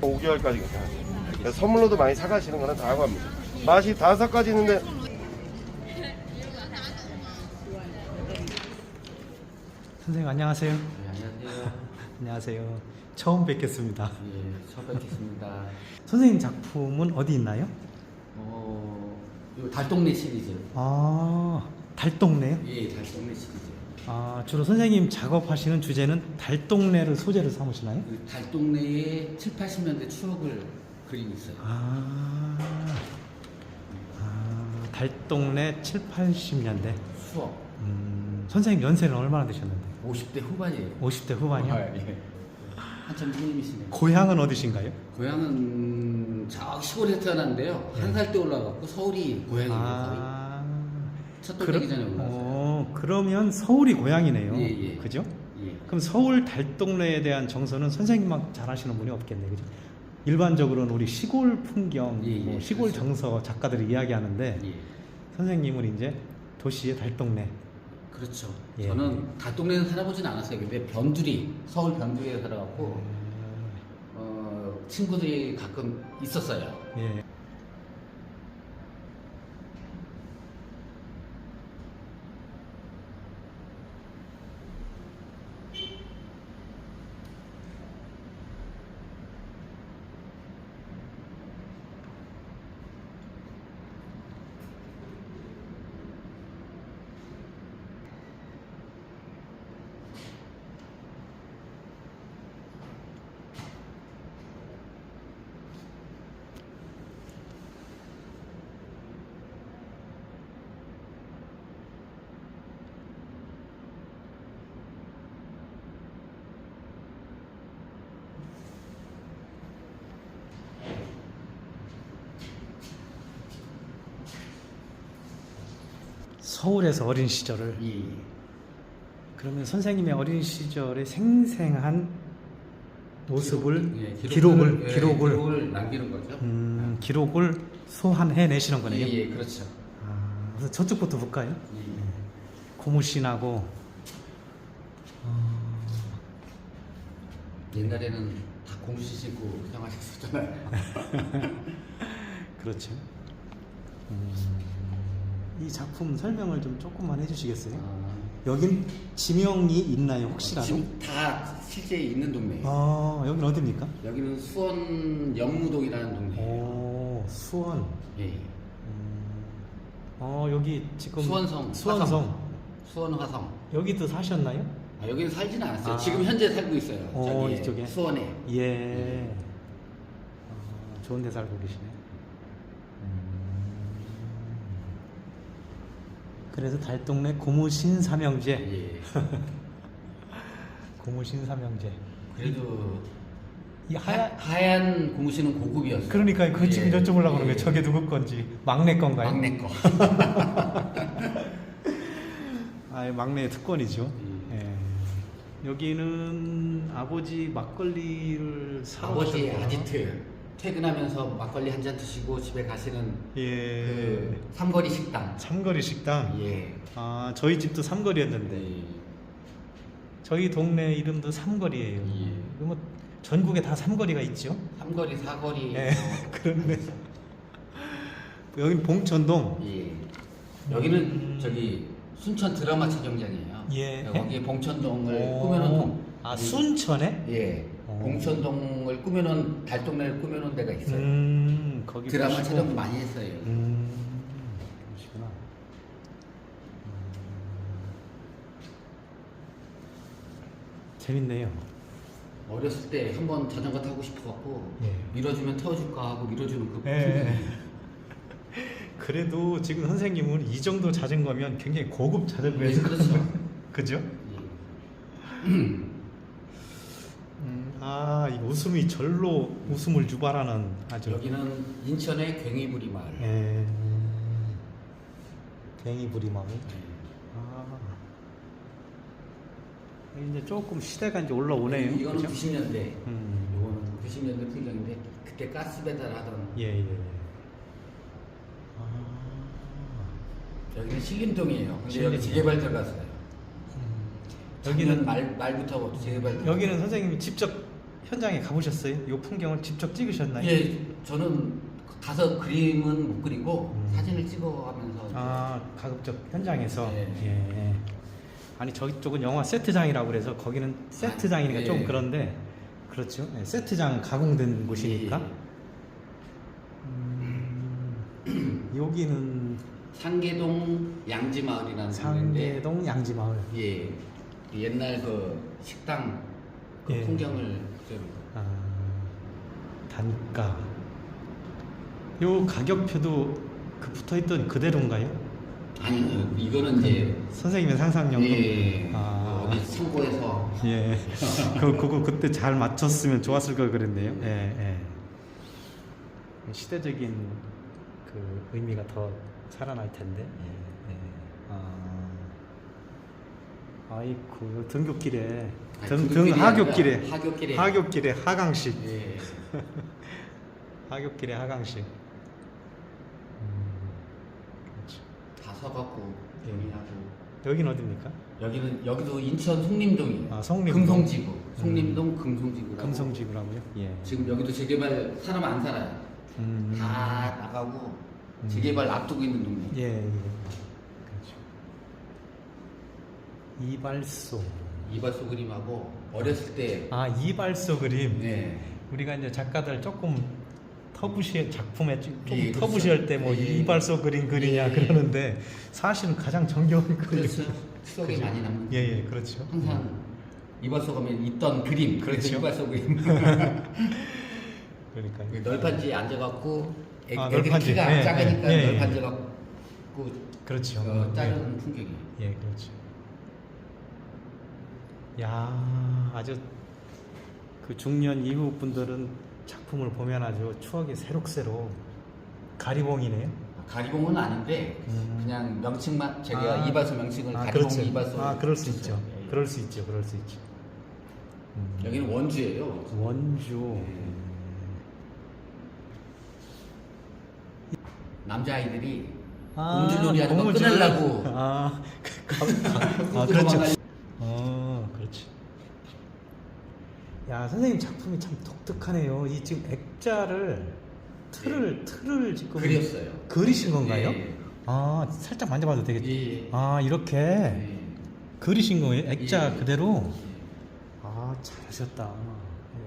5개월까지 괜찮아요. 선물로도 많이 사가시는 거는 다 하고 합니다. 맛이 다섯 가지 있는데 선생님 안녕하세요. 네, 안녕하세요. 안녕하세요. 처음 뵙겠습니다. 예, 처음 뵙겠습니다. 선생님 작품은 어디 있나요? 어, 요 달동네 시리즈. 아 달동네요? 예, 달동네 시리즈. 아 주로 선생님 작업하시는 주제는 달동네를 소재로 삼으시나요? 그 달동네의 7, 80년대 추억을 그리고 있어요. 아, 아 달동네 7, 80년대. 추억. 음, 선생님 연세는 얼마나 되셨는데? 50대 후반이에요. 50대 후반이요? 아, 예. 한참 후임이시네요. 고향은 어디신가요? 고향은 저 시골에서 태어났는데요. 한살 때 올라갔고 서울이 고향이에요. 아, 첫 돌리기 전에 올라왔어요. 어, 그러면 서울이 고향이네요. 예, 예. 그죠? 예. 그럼 서울 달동네에 대한 정서는 선생님만 잘 아시는 분이 없겠네, 그죠? 일반적으로는 우리 시골 풍경, 예, 예, 뭐 시골 그렇죠. 정서 작가들이 이야기하는데 예. 선생님은 이제 도시의 달동네. 그렇죠. 예. 저는 달동네는 살아보진 않았어요. 근데 변두리, 서울 변두리에 살아갖고 음, 어, 친구들이 가끔 있었어요. 예. 서울에서 어린 시절을 예. 그러면 선생님의 어린 시절의 생생한 모습을 예, 기록을 예, 기록을 기록을 남기는 거죠. 음, 기록을 소환해 내시는 예, 거네요. 예, 그렇죠. 아, 그래서 저쪽부터 볼까요? 예. 고무신하고 어, 옛날에는 다 공시 신고 생활했었잖아요. 그렇죠. 음, 이 작품 설명을 좀 조금만 해주시겠어요? 아, 여긴 지명이 있나요 혹시라도? 지금 다 실제 있는 동네예요. 아 여긴 어디입니까? 여기는 수원 연무동이라는 동네예요. 오 수원. 예. 음, 어 여기 지금 수원성. 수원성. 화성. 수원 화성. 여기도 사셨나요? 아, 여기는 살지는 않았어요. 아. 지금 현재 살고 있어요. 어, 저기 이쪽에? 수원에. 예. 어, 좋은 데 살고 계시네. 그래서 달동네 고무신 삼형제. 예. 고무신 삼형제. 그래도 이 하얀, 하얀 고무신은 고급이었어요. 그러니까 그 지금 예, 여쭤보려고 그러는 예. 거예요. 저게 누구 건지 막내 건가요? 막내 거. 아, 막내의 특권이죠. 음. 예. 여기는 아버지 막걸리를 사러 아버지. 아지트 퇴근하면서 막걸리 한 잔 드시고 집에 가시는 예. 그 삼거리 식당. 삼거리 식당. 예. 아, 저희 집도 삼거리였는데 네. 저희 동네 이름도 삼거리예요. 예. 뭐 전국에 다 삼거리가 있죠. 삼거리 사거리. 예. 그렇네. 여긴 봉천동. 예. 여기는 음. 저기 순천 드라마 촬영장이에요. 예. 거기에 봉천동을 오. 꾸며놓은 동. 아, 순천에? 예. 오. 봉천동을 꾸며놓은 달동네를 꾸며놓은 데가 있어요. 음, 거기 드라마 보시고. 촬영도 많이 했어요. 음, 그러시구나. 음. 재밌네요. 어렸을 때 한번 자전거 타고 싶어갖고 예. 밀어주면 태워줄까 하고 밀어주는 그 예. 그래도 지금 선생님은 이 정도 자전거면 굉장히 고급 예, 자전거에서 그렇죠. 그죠? 예. 음, 아, 이 웃음이 절로 웃음을 유발하는 아주 여기는 인천의 괭이부리 마을. 예. 괭이 부리 마을. 예. 아. 이제 조금 시대가 이제 올라오네요. 이거는 그죠? 90년대. 음. 요거는 90년대 풍경인데 그때 가스 배달하던 예, 예, 예. 아. 여기는. 근데 신림동. 여기 재개발 들어갔어요. 음. 여기는 여기는 말 말부터 재개발. 들어갔어요. 여기는 선생님이 직접 현장에 가보셨어요? 이 풍경을 직접 찍으셨나요? 예, 저는 가서 그림은 못 그리고 음. 사진을 찍어가면서 아 가급적 현장에서 네. 예. 아니 저쪽은 영화 세트장이라고 그래서 거기는 세트장이니까 아, 좀 예. 그런데 그렇죠 예, 세트장 가공된 곳이니까 예. 음, 여기는 상계동 양지마을이라는 상계동 양지마을 예, 옛날 그 식당 그 예. 풍경을 좀 아, 단가 요 가격표도 그 붙어있던 그대로인가요? 아니요 이거는 이제 선생님의 상상력으로 예, 아. 어디 창고에서 예. 그, 그거 그때 잘 맞췄으면 좋았을 걸 그랬네요. 예, 예. 시대적인 그 의미가 더 살아날 텐데. 예, 예. 아. 아이쿠, 등굣길에, 아니, 등, 등 등굣길이 하굣길에, 아니라 하굣길에 하굣길에 하강식, 예. 하굣길에 하강식. 음, 그렇죠. 다 서갖고 예. 정리하고 여긴 어디입니까? 여기는 여기도 인천 송림동이에요. 아, 송림동. 금성지구. 송림동 금성지구라고. 금성지구라고요? 예. 지금 여기도 재개발 사람 안 살아요. 음. 다 나가고 음. 재개발 앞두고 있는 동네. 예, 예. 그렇죠. 이발소. 이발소 그림하고 어렸을 때 아, 이발소 그림. 네. 우리가 이제 작가들 조금 터부시 작품에 좀 예, 그렇죠. 터부시할 때뭐 예. 이발소 그림 그리냐 예. 그러는데 사실은 가장 정겨운 그림. 그렇죠. 추억이 그죠. 많이 남는. 예, 예, 그렇죠. 항상 이발소 가면 있던 그림. 그래서 그렇죠. 이발소 그림. 그러니까 그 널판지에 앉아갖고 애, 아, 널판지. 키가 예, 작으니까 예, 예. 널판지 갖고 그렇죠. 어, 자르는 풍경이. 예, 예, 그렇죠. 야, 아주 그 중년 이후 분들은 작품을 보면 아주 추억이 새록새록 가리봉이네요. 가리봉은 아닌데 음. 그냥 명칭만 제가 아. 이발소 명칭을 아, 가리봉 그렇죠. 이발소. 아, 그럴 수 있죠. 예, 예. 그럴 수 있죠. 그럴 수 있죠. 음. 여기는 원주예요. 원주. 예. 남자아이들이 공주놀이 하는 거. 끊으려고 아, 그, 아, 흙으로 그렇죠. 막아야- 어, 그렇지. 야, 선생님 작품이 참 독특하네요. 이 지금 액자를 틀을 틀을 지금 그렸어요. 그리신 건가요? 예. 아, 살짝 만져봐도 되겠죠? 예. 아, 이렇게 예. 그리신 거예요? 액자 예. 그대로? 아, 잘하셨다.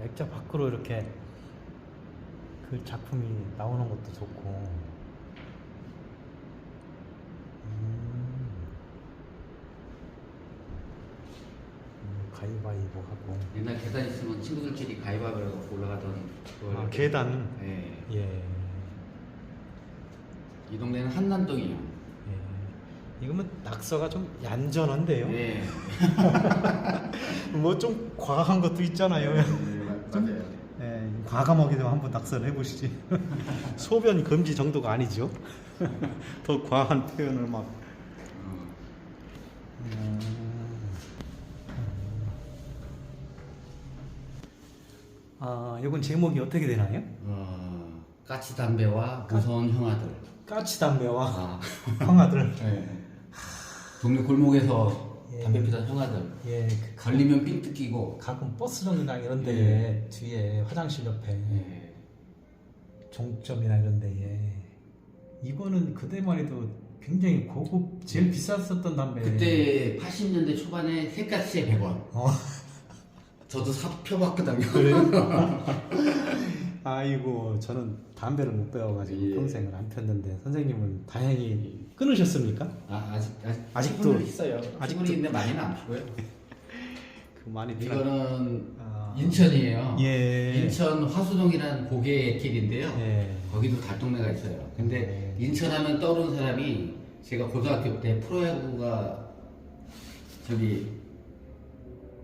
액자 밖으로 이렇게 그 작품이 나오는 것도 좋고. 음. 음, 가위바위보 하고. 옛날 계단 있으면 친구들끼리 가위바위보 하고 올라가던 그걸 아, 계단. 예. 예. 이 동네는 한남동이에요. 예. 이거면 낙서가 좀 얌전한데요? 예. 뭐좀 과한 것도 있잖아요. 맞아요. 예, 과감하게 한번 낙서를 해보시지. 소변 금지 정도가 아니죠. 더 과한 표현을 막. 이건 제목이 어떻게 되나요? 어, 까치 담배와 무서운 형아들. 까치 담배와 아. 황아들. 예. 동네 골목에서 예. 담배 피던 형아들. 예, 그 걸리면 삥 뜯기고. 가끔 버스 정류장 이런 데에 뒤에 화장실 옆에 예. 종점이나 이런 데에 이거는 그때만 해도 굉장히 고급 제일 비쌌었던 담배. 그때 80년대 초반에 세 가지에 100원. 어. 저도 사 펴봤거든요. 그래요? 아이고 저는 담배를 못 배워가지고 예. 평생을 안 폈는데 선생님은 다행히 끊으셨습니까? 아, 아직, 아직 아직도- 있어요. 아직도- 아직도 있는데 많이는 안 피고요. 그 많이 피나- 이거는 아. 인천이에요. 예. 인천 화수동이라는 고개 길인데요. 예. 거기도 달동네가 있어요. 근데 인천 하면 떠오르는 사람이 제가 고등학교 때 프로야구가 저기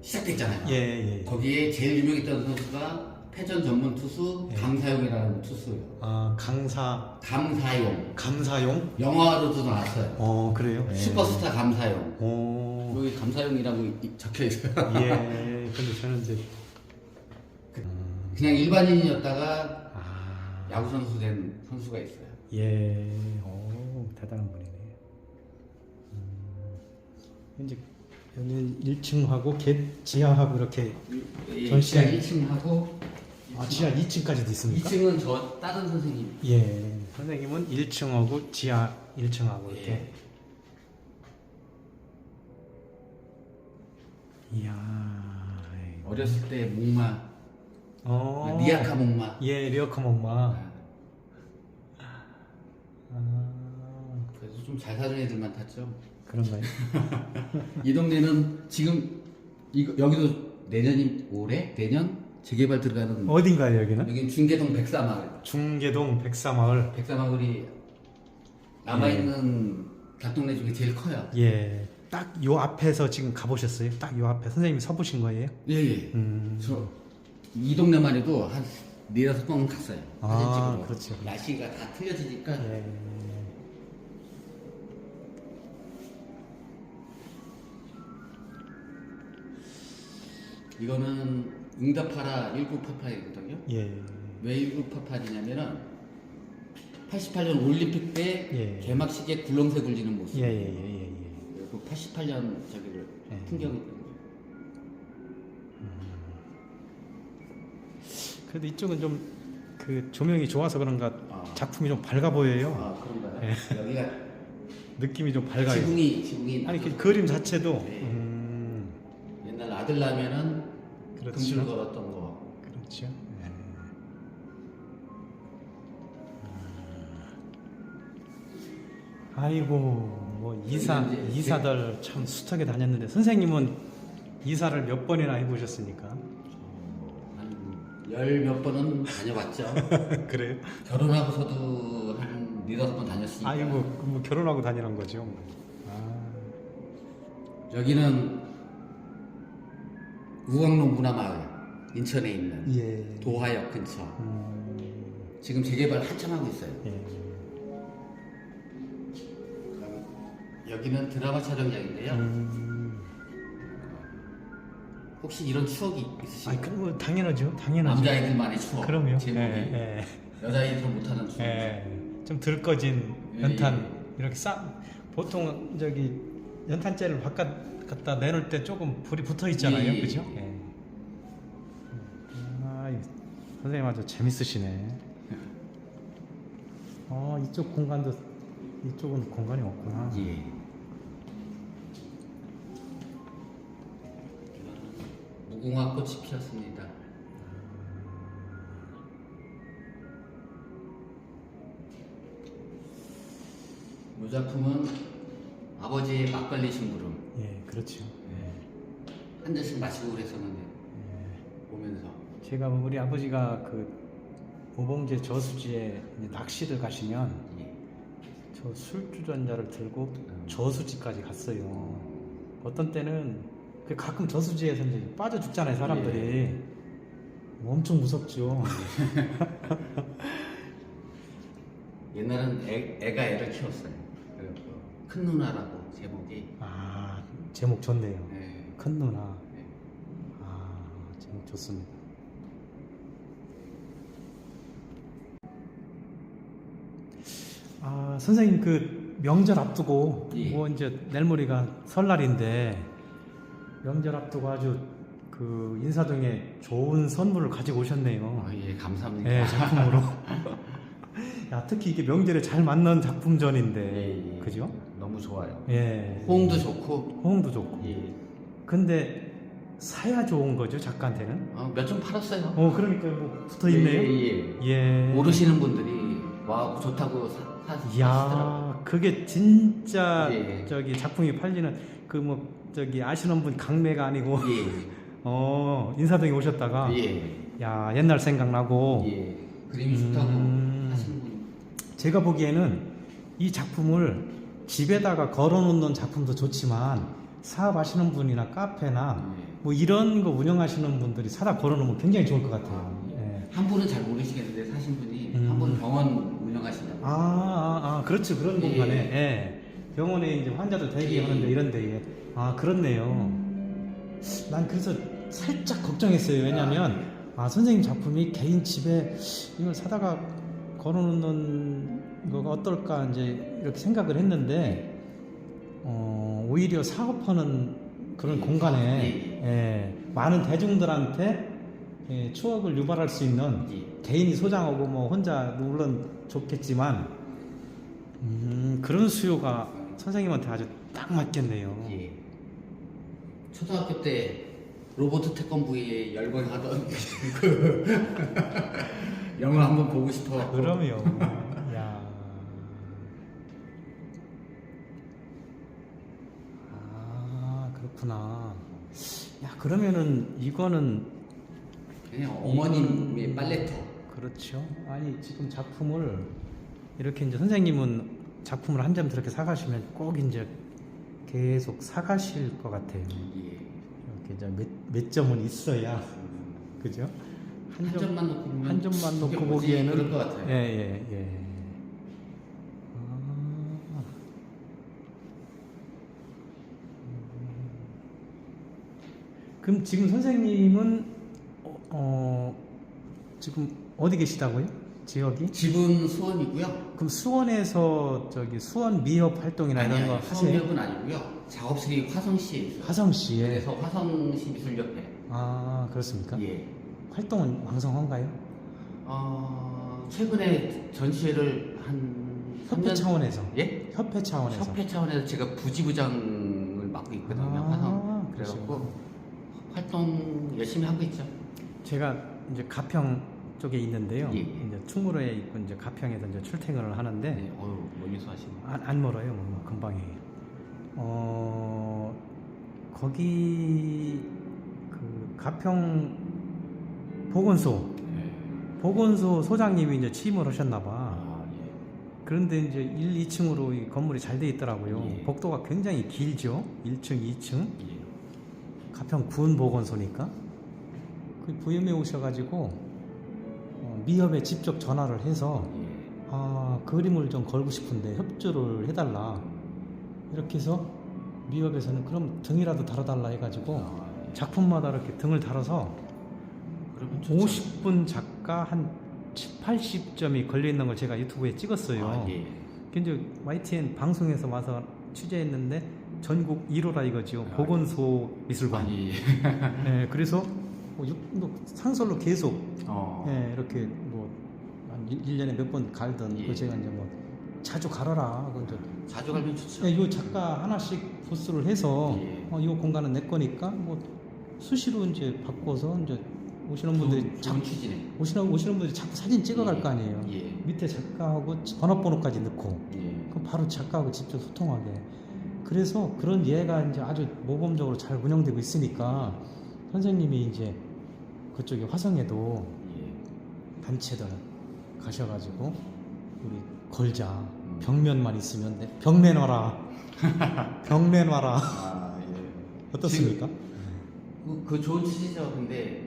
시작됐잖아요. 예, 예. 거기에 제일 유명했던 선수가 패전 전문 투수 예. 강사용이라는 투수예요. 아 강사 감사용. 감사용? 영화로도 나왔어요. 어 그래요? 슈퍼스타 감사용. 오. 여기 감사용이라고 이- 적혀 있어요. 예. 근데 저는 이제 음, 그냥 일반인이었다가 아. 야구 선수 된 선수가 있어요. 예. 오 대단한 분이네. 음, 이제 여기 1층하고 지하하고 이렇게 예, 전시회. 지하 1층하고 아 지하 2층까지도 있습니까? 2층은 저 다른 선생님. 예. 선생님은 1층하고 지하 1층하고 이렇게. 예. 이야. 어렸을 때 목마, 어. 니아카 목마. 예, 리어카 목마. 아, 아, 그래서 좀 잘 사는 애들만 탔죠. 그런가요? 이 동네는 지금 이거 여기도 내년이 올해 내년 재개발 들어가는 어딘가요, 여기는? 여기 중계동 백사마을. 중계동 백사마을. 백사마을이 남아 있는 닭동네 중에 제일 커요. 예. 딱 요 앞에서 지금 가보셨어요? 딱 요 앞에 선생님이 서보신 거예요? 예예. 음. 저이 동네만 해도 한 네다섯 번 갔어요. 아, 사진 찍으러. 그렇죠. 날씨가 다 틀려지니까 예. 이거는 응답하라 1988이거든요. 예. 왜 1988이냐면은 88년 올림픽 때 예. 개막식에 굴렁쇠 굴리는 모습. 예, 예, 예, 예, 예. 그 88년 저기를 예. 풍경이거든요. 그래도 이쪽은 좀 그 조명이 좋아서 그런가 아. 작품이 좀 밝아 보여요. 아 그런가요? 예. 여기가 느낌이 좀 밝아요. 지붕이 지붕이 아니 그 그림 자체도 네. 음, 옛날 아들 나면은 그렇죠. 금줄 걸었던 거. 그렇죠. 예. 아이고 뭐 이사 이사들 참 숱하게 다녔는데 선생님은 이사를 몇 번이나 해보셨습니까? 한열몇 번은 다녀봤죠. 그래요? 결혼하고서도 한 네다섯 번 다녔으니까. 아이고 뭐 결혼하고 다니는 거죠. 아, 여기는 우광로 문화마을 인천에 있는 예. 도화역 근처. 음, 지금 재개발 한참 하고 있어요. 예. 여기는 드라마 촬영장인데요. 음, 혹시 이런 추억이 있으신가요? 아니 그럼 뭐 당연하죠. 당연하죠. 남자애들만의 추억. 그럼요. 제목이 예, 여자애들 못하는 추억. 예, 예. 좀 들꺼진 예, 연탄 이렇게 싸 보통 저기 연탄재를 바깥 갖다 내놓을 때 조금 불이 붙어 있잖아요, 예, 예. 그죠? 예. 아, 이 선생님 아주 재밌으시네. 어, 이쪽 공간도 이쪽은 공간이 없구나. 예. 무궁화 꽃이 피었습니다. 이 작품은 아버지의 막걸리 심부름 예, 그렇죠. 한 잔씩 마시고 그랬었는데 예. 보면서 제가 우리 아버지가 그 오봉제 저수지에 이제 낚시를 가시면 예. 저 술주전자를 들고 저수지까지 갔어요. 어떤 때는 그 가끔 저수지에서 이제 빠져 죽잖아요, 사람들이. 엄청 무섭죠. 옛날은 애, 애가 애를 키웠어요. 큰 누나라고 제목이 아, 제목 좋네요. 예. 큰 누나. 예. 아, 제목 좋습니다. 아, 선생님 그 명절 앞두고 예. 뭐 이제 내일모레가 설날인데 명절 앞두고 아주 그 인사동에 좋은 선물을 가지고 오셨네요. 아, 예, 감사합니다. 네, 작품으로. 야, 특히 이게 명절에 잘 맞는 작품전인데, 예, 예. 그죠? 너무 좋아요. 예. 호응도 좋고 호응도 좋고. 예. 근데 사야 좋은 거죠, 작가한테는? 어, 몇 점 팔았어요. 어, 그러니까 뭐 붙어 있네요. 예, 예. 예. 모르시는 분들이 와 좋다고 사, 사, 사시더라고요. 그게 진짜 예. 저기 작품이 팔리는 그 뭐 저기 아시는 분 강매가 아니고 어 인사동에 오셨다가 예. 예. 야 옛날 생각나고 예. 그림이 좋다고 음. 하시는 분. 제가 보기에는 이 작품을 집에다가 걸어놓는 작품도 좋지만 사업하시는 분이나 카페나 예. 뭐 이런 거 운영하시는 분들이 사다 걸어놓으면 굉장히 좋을 것 같아요. 예. 한 분은 잘 모르시겠는데 사신 분이 음. 한 분 병원 운영하시냐고. 아, 아, 아, 그렇죠. 그런 예. 공간에. 예. 병원에 이제 환자들 대기하는데 예. 이런 데에. 아, 그렇네요. 난 그래서 살짝 걱정했어요. 왜냐면, 아, 선생님 작품이 개인 집에 이걸 사다가 걸어놓는 거가 어떨까 이제 이렇게 생각을 했는데, 어, 오히려 사업하는 그런 예. 공간에 예, 많은 대중들한테 예, 추억을 유발할 수 있는 예. 개인이 소장하고 뭐 혼자 물론 좋겠지만 음, 그런 수요가 선생님한테 아주 딱 맞겠네요. 예. 초등학교 때 로버트 태권부에 열광하던 그 영화 한번 보고 싶어. 그럼요. 야. 아 그렇구나. 야 그러면은 이거는 그냥 어머님의 빨래터. 그렇죠. 아니 지금 작품을 이렇게 이제 선생님은 작품을 한 점 저렇게 사가시면 꼭 이제 계속 사가실 것 같아요. 예. 이렇게 이제 몇, 몇 점은 있어야 그죠? 한 점만 놓고 보면 한 점만 놓고? 보기에는 그럴 것 같아요. 예, 예, 예. 아. 음. 그럼 지금 선생님은 어, 어, 지금 어디 계시다고요? 지역이? 집은 수원이고요. 그럼 수원에서 저기 수원 미협 활동이나 아니, 이런 거 아니, 하세요? 수원역은 아니고요. 작업실이 화성시에 있어요. 화성시에. 그래서 화성시 미술협회. 아 그렇습니까? 예. 활동은 왕성한가요? 어, 최근에 전시회를 한 협회 3년 차원에서. 예? 협회 차원에서. 협회 차원에서 제가 부지부장을 맡고 있거든요. 아, 화성. 그러시구나. 그래갖고 활동 열심히 하고 있죠. 제가 이제 가평 쪽에 있는데요. 예, 예. 이제 충무로에 있고 이제 가평에서 이제 출퇴근을 하는데 네. 어유 멀리서 하시는. 안, 안 멀어요, 뭐 금방이에요. 어 거기 그 가평 보건소 네. 보건소 소장님이 이제 취임을 하셨나 봐. 아, 예. 그런데 이제 1, 2층으로 이 건물이 잘 돼 있더라고요. 예. 복도가 굉장히 길죠. 1층, 2층. 예. 가평 군 보건소니까 그 부임해 오셔가지고 어, 미협에 직접 전화를 해서 예. 아 그림을 좀 걸고 싶은데 협조를 해달라 이렇게 해서 미협에서는 그럼 등이라도 달아달라 해가지고 아, 예. 작품마다 이렇게 등을 달아서 그러면 좋죠. 50분 작가 한 7, 80점이 걸려 있는 걸 제가 유튜브에 찍었어요. 아, 예. 근데 YTN 방송에서 와서 취재했는데 전국 1호라 이거죠. 아, 보건소 미술관. 아, 예. 네, 그래서 뭐, 육- 뭐 상설로 계속 어. 예, 이렇게 뭐한 1년에 몇 번 갈든 예. 그 제가 이제 뭐 자주 가라라. 그 이제 자주 가면 좋죠. 예, 요 작가 하나씩 부스를 해서 예. 어, 요 공간은 내 거니까 뭐 수시로 이제 바꿔서 이제 오시는 분들이 좋은, 취지네. 오시는 오시는 분들이 자꾸 사진 찍어갈 예. 거 아니에요. 예. 밑에 작가하고 전화번호까지 넣고 예. 그럼 바로 작가하고 직접 소통하게. 그래서 그런 예가 이제 아주 모범적으로 잘 운영되고 있으니까 선생님이 이제 그쪽에 화성에도 예. 단체들 가셔가지고 우리 걸자 음. 벽면만 있으면 돼. 벽 내놔라. 벽 내놔라. 아, 예. 어떻습니까? 그, 그 좋은 취지죠. 근데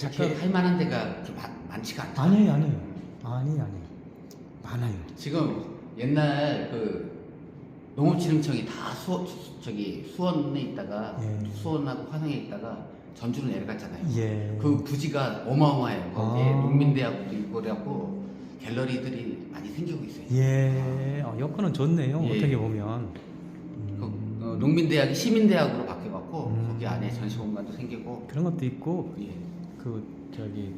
작가- 그렇게 할 만한 데가 그렇게 많, 많지가 않다. 아니에요, 아니에요. 아니, 아니. 많아요. 지금 옛날 그 농업진흥청이 다 수, 저기 수원에 있다가 예. 수원하고 화성에 있다가 전주로 내려갔잖아요. 예. 그 부지가 어마어마해요. 거기에 아. 농민대학도 있고 그래갖고 갤러리들이 많이 생기고 있어요. 예. 어, 여건은 좋네요. 예. 어떻게 보면. 그, 음, 어, 농민대학이 시민대학으로 바뀌어갖고 음. 거기 안에 전시공간도 생기고 그런 것도 있고 예. 그 저기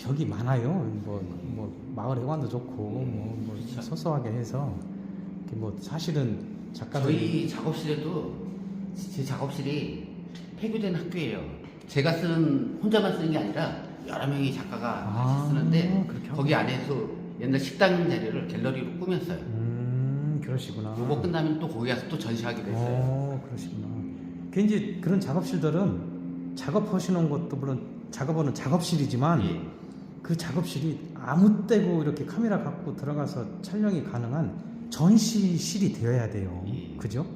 벽이 많아요. 뭐, 뭐 마을 회관도 좋고 뭐, 뭐 그렇죠. 소소하게 해서 뭐 사실은 작가들 저희 작업실에도 제 작업실이 폐교된 학교예요. 제가 쓰는 혼자만 쓰는 게 아니라 여러 명이 작가가 아, 같이 쓰는데. 거기 안에서 옛날 식당 자리를 갤러리로 꾸몄어요. 음 그러시구나. 요거 끝나면 또 거기 가서 또 전시하기로 했어요. 어 그러시구나. 그 이제 그런 작업실들은 작업하시는 것도 물론 작업하는 작업실이지만 예. 그 작업실이 아무 때고 이렇게 카메라 갖고 들어가서 촬영이 가능한 전시실이 되어야 돼요. 예. 그죠?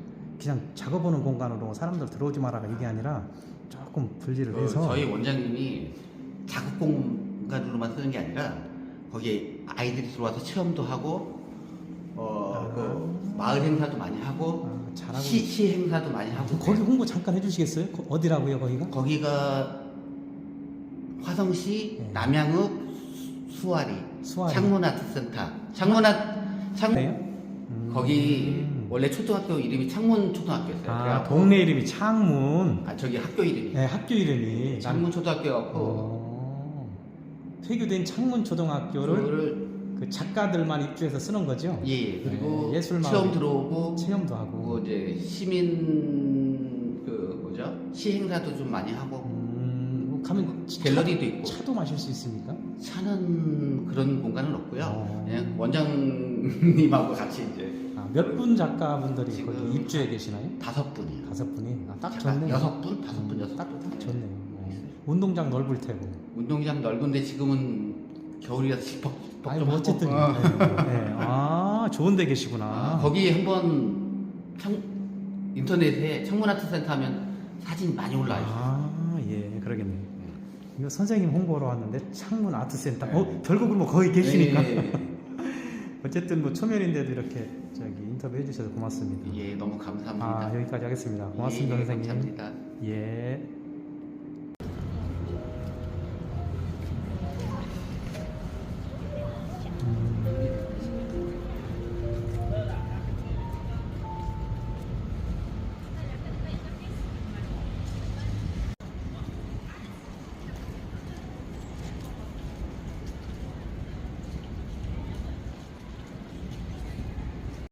그냥 작업하는 공간으로 사람들 들어오지 마라가 이게 아니라 조금 분리를 그 해서 저희 원장님이 작업 공간으로만 쓰는 게 아니라 거기에 아이들이 들어와서 체험도 하고 어, 그 마을 행사도 많이 하고 아, 시, 시 행사도 많이 하고 거기 홍보 잠깐 해주시겠어요? 거- 어디라고요 거기가? 거기가 화성시 네. 남양읍 수- 수아리, 수아리. 창문아트센터 창문아 창 네요? 음. 거기 원래 초등학교 이름이 창문 초등학교였어요. 아, 그래갖고- 동네 이름이 창문. 아 저기 학교 이름이 네, 학교 이름이 창문 초등학교였고 어, 폐교된 창문 초등학교를 그거를 그 작가들만 입주해서 쓰는 거죠. 예, 예. 그리고 네, 예술 마을. 체험 들어오고 체험도 그리고 하고. 이제 시민 그 뭐죠 시행사도 좀 많이 하고 음, 가면 차- 갤러리도 있고 차도 마실 수 있습니까? 차는 그런 공간은 없고요. 어. 그냥 원장님하고 같이 이제 아, 몇 분 작가분들이 지금 거기 입주해 계시나요? 다섯 분이요. 다섯 분이. 아, 딱 잠깐, 좋네요. 여섯 분, 다섯 분, 음, 여섯 딱, 분. 딱 네. 좋네요. 어. 운동장 넓을 테고. 운동장 넓은데 지금은 겨울이라서 아니 좀뭐 어쨌든. 하고. 네, 네. 아 좋은데 계시구나. 아, 거기 한번 창, 인터넷에 창문아트 센터 하면 사진 많이 올라와요. 아, 예, 그러겠네요. 이거 선생님 홍보로 왔는데 창문 아트센터. 네. 어, 결국은 뭐 거기 계시니까. 예, 어쨌든 뭐 초면인데도 이렇게 저기 인터뷰 해주셔서 고맙습니다. 예, 너무 감사합니다. 아, 여기까지 하겠습니다. 고맙습니다, 예, 선생님. 감사합니다. 예.